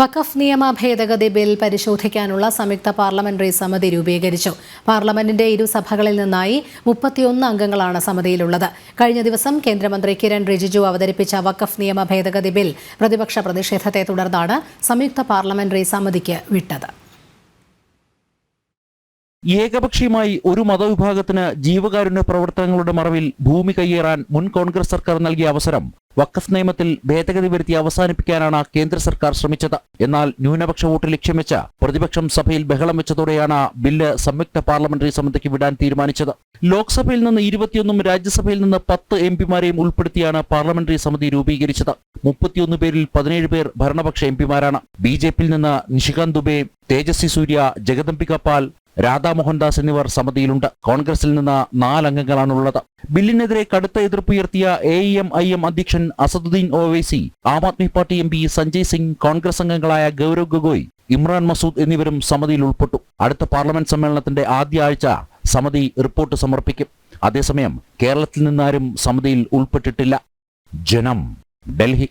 വഖഫ് നിയമ ഭേദഗതി ബിൽ പരിശോധിക്കാനുള്ള സംയുക്ത പാർലമെന്ററി സമിതി രൂപീകരിച്ചു. പാർലമെന്റിന്റെ ഇരു സഭകളിൽ നിന്നായി മുപ്പത്തിയൊന്ന് അംഗങ്ങളാണ് സമിതിയിലുള്ളത്. കഴിഞ്ഞ ദിവസം കേന്ദ്രമന്ത്രി കിരൺ റിജിജു അവതരിപ്പിച്ച വഖഫ് നിയമ ഭേദഗതി ബിൽ പ്രതിപക്ഷ പ്രതിഷേധത്തെ തുടർന്നാണ് സംയുക്ത പാർലമെന്ററി സമിതിക്ക് വിട്ടത്. ഏകപക്ഷീയമായി ഒരു മതവിഭാഗത്തിന് ജീവകാരുണ്യ പ്രവർത്തനങ്ങളുടെ മറവിൽ ഭൂമി കയ്യേറാൻ മുൻ കോൺഗ്രസ് സർക്കാർ നൽകിയ അവസരം വഖഫ് നിയമത്തിൽ ഭേദഗതി വരുത്തി അവസാനിപ്പിക്കാനാണ് കേന്ദ്ര സർക്കാർ ശ്രമിച്ചത്. എന്നാൽ ന്യൂനപക്ഷ വോട്ട് ലക്ഷ്യം വെച്ച പ്രതിപക്ഷം സഭയിൽ ബഹളം വെച്ചതോടെയാണ് ബില്ല് സംയുക്ത പാർലമെന്ററി സമിതിക്ക് വിടാൻ തീരുമാനിച്ചത്. ലോക്സഭയിൽ നിന്ന് ഇരുപത്തിയൊന്നും രാജ്യസഭയിൽ നിന്ന് പത്ത് എം പിമാരെയും ഉൾപ്പെടുത്തിയാണ് പാർലമെന്ററി സമിതി രൂപീകരിച്ചത്. മുപ്പത്തിയൊന്ന് പേരിൽ പതിനേഴ് പേർ ഭരണപക്ഷ എം പിമാരാണ്. ബി ജെ പിയിൽ നിന്ന് നിഷികാന്ത് ദുബെ തേജസ്വി സൂര്യ ജഗദംബിക പാൽ രാധാ മോഹൻദാസ് എന്നിവർ സമിതിയിലുണ്ട്. കോൺഗ്രസിൽ നിന്ന് നാലംഗങ്ങളാണുള്ളത്. ബില്ലിനെതിരെ കടുത്ത എതിർപ്പുയർത്തിയ എ എം ഐ എം അധ്യക്ഷൻ Asaduddin Owaisi Aam Aadmi party M P Sanjay Singh Congress അംഗങ്ങളായ ഗൗരവ് ഗൊഗോയ് ഇമ്രാൻ മസൂദ് എന്നിവരും സമിതിയിൽ ഉൾപ്പെട്ടു. അടുത്ത പാർലമെന്റ് സമ്മേളനത്തിന്റെ ആദ്യ ആഴ്ച സമിതി റിപ്പോർട്ട് സമർപ്പിക്കും. അതേസമയം കേരളത്തിൽ നിന്നാരും സമിതിയിൽ ഉൾപ്പെട്ടിട്ടില്ല. ജനം ഡൽഹി.